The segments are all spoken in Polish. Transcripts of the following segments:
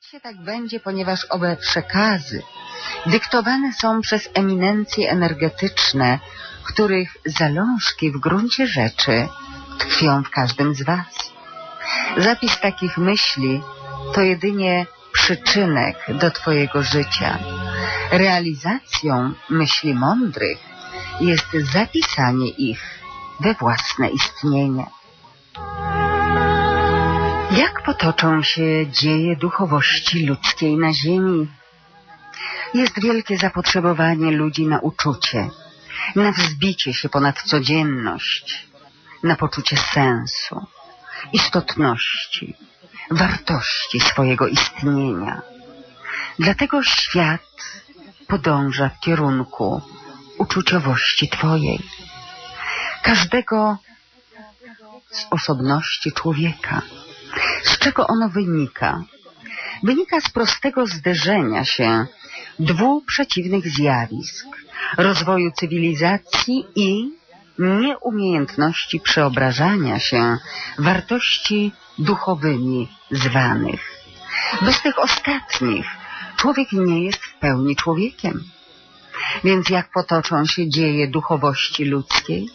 Się tak będzie, ponieważ owe przekazy dyktowane są przez eminencje energetyczne, których zalążki w gruncie rzeczy tkwią w każdym z was. Zapis takich myśli to jedynie przyczynek do twojego życia. Realizacją myśli mądrych jest zapisanie ich we własne istnienie. Jak potoczą się dzieje duchowości ludzkiej na ziemi? Jest wielkie zapotrzebowanie ludzi na uczucie, na wzbicie się ponad codzienność, na poczucie sensu, istotności, wartości swojego istnienia. Dlatego świat podąża w kierunku uczuciowości Twojej. Każdego z osobności człowieka. Czego ono wynika? Wynika z prostego zderzenia się dwóch przeciwnych zjawisk rozwoju cywilizacji i nieumiejętności przeobrażania się wartości duchowymi zwanych. Bez tych ostatnich człowiek nie jest w pełni człowiekiem. Więc jak potoczą się dzieje duchowości ludzkiej?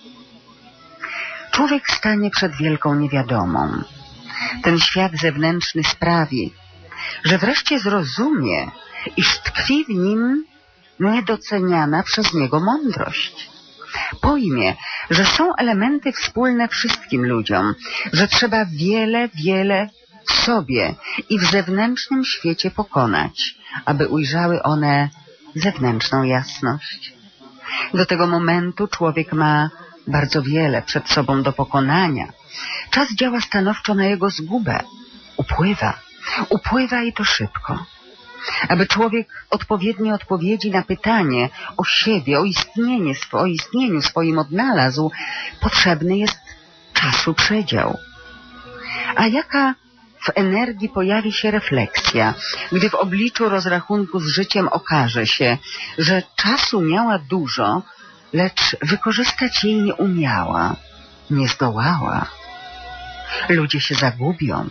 Człowiek stanie przed wielką niewiadomą. Ten świat zewnętrzny sprawi, że wreszcie zrozumie, iż tkwi w nim niedoceniana przez niego mądrość. Pojmie, że są elementy wspólne wszystkim ludziom, że trzeba wiele, wiele w sobie i w zewnętrznym świecie pokonać, aby ujrzały one zewnętrzną jasność. Do tego momentu człowiek ma bardzo wiele przed sobą do pokonania. Czas działa stanowczo na jego zgubę. Upływa, upływa i to szybko. Aby człowiek odpowiednio odpowiedzi na pytanie o siebie, o istnienie, o istnieniu swoim odnalazł, potrzebny jest czasu przedział. A jaka w energii pojawi się refleksja, gdy w obliczu rozrachunku z życiem okaże się, że czasu miała dużo, lecz wykorzystać jej nie umiała, nie zdołała. Ludzie się zagubią.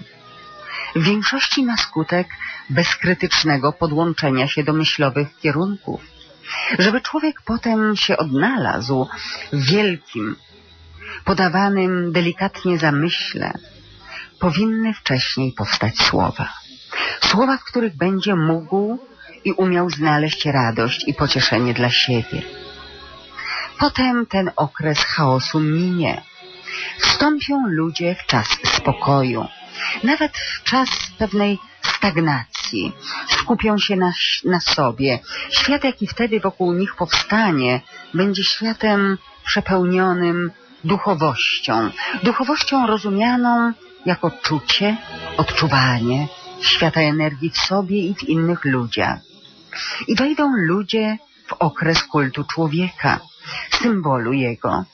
W większości ma skutek bezkrytycznego podłączenia się do myślowych kierunków. Żeby człowiek potem się odnalazł w wielkim, podawanym delikatnie zamyśle, powinny wcześniej powstać słowa. Słowa, w których będzie mógł i umiał znaleźć radość i pocieszenie dla siebie. Potem ten okres chaosu minie. Wstąpią ludzie w czas spokoju, nawet w czas pewnej stagnacji. Skupią się na, na sobie. Świat, jaki wtedy wokół nich powstanie, będzie światem przepełnionym duchowością. Duchowością rozumianą jako czucie, odczuwanie świata energii w sobie i w innych ludziach. I wejdą ludzie w okres kultu człowieka, symbolu jego.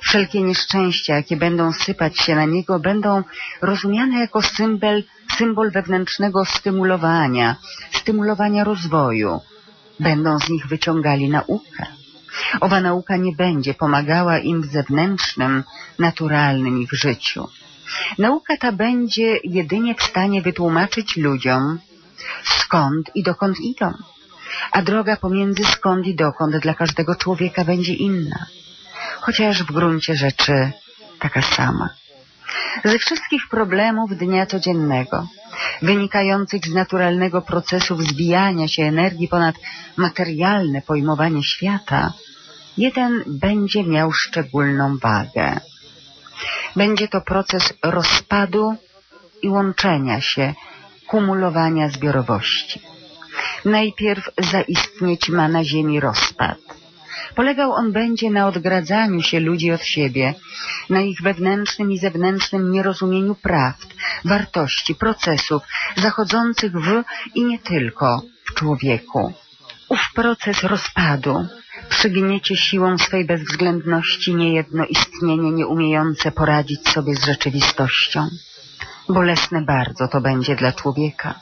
Wszelkie nieszczęścia, jakie będą sypać się na niego, będą rozumiane jako symbol, symbol wewnętrznego stymulowania, stymulowania rozwoju. Będą z nich wyciągali naukę. Owa nauka nie będzie pomagała im w zewnętrznym, naturalnym ich życiu. Nauka ta będzie jedynie w stanie wytłumaczyć ludziom, skąd i dokąd idą. A droga pomiędzy skąd i dokąd dla każdego człowieka będzie inna, chociaż w gruncie rzeczy taka sama. Ze wszystkich problemów dnia codziennego, wynikających z naturalnego procesu wzbijania się energii ponad materialne pojmowanie świata, jeden będzie miał szczególną wagę. Będzie to proces rozpadu i łączenia się, kumulowania zbiorowości. Najpierw zaistnieć ma na ziemi rozpad. Polegał on będzie na odgradzaniu się ludzi od siebie, na ich wewnętrznym i zewnętrznym nierozumieniu prawd, wartości, procesów zachodzących w i nie tylko w człowieku. Ów proces rozpadu przygniecie siłą swej bezwzględności niejedno istnienie nieumiejące poradzić sobie z rzeczywistością. Bolesne bardzo to będzie dla człowieka.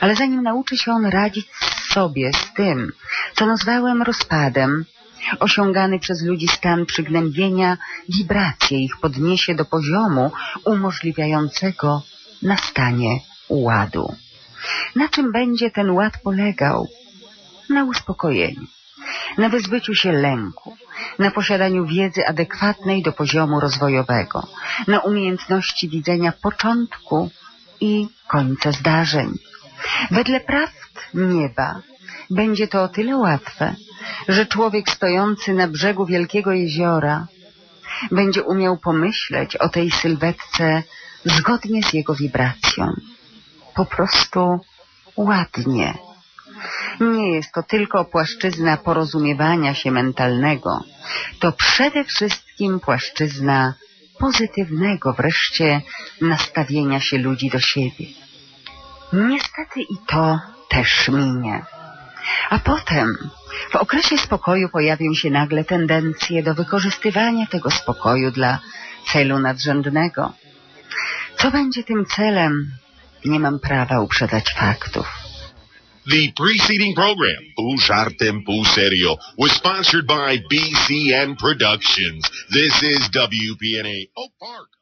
Ale zanim nauczy się on radzić sobie z tym, co nazwałem rozpadem, osiągany przez ludzi stan przygnębienia, wibracje ich podniesie do poziomu umożliwiającego nastanie ładu. Na czym będzie ten ład polegał? Na uspokojeniu, na wyzbyciu się lęku, na posiadaniu wiedzy adekwatnej do poziomu rozwojowego, na umiejętności widzenia początku i końca zdarzeń. Wedle prawd nieba będzie to o tyle łatwe, że człowiek stojący na brzegu wielkiego jeziora będzie umiał pomyśleć o tej sylwetce zgodnie z jego wibracją. Po prostu ładnie. Nie jest to tylko płaszczyzna porozumiewania się mentalnego, to przede wszystkim płaszczyzna pozytywnego wreszcie nastawienia się ludzi do siebie. Niestety i to też minie. A potem, w okresie spokoju pojawią się nagle tendencje do wykorzystywania tego spokoju dla celu nadrzędnego. Co będzie tym celem? Nie mam prawa uprzedzać faktów. The preceding program, Pół Żartem, Pół Serio, was sponsored by BCN Productions. This is WPNA Oak Park.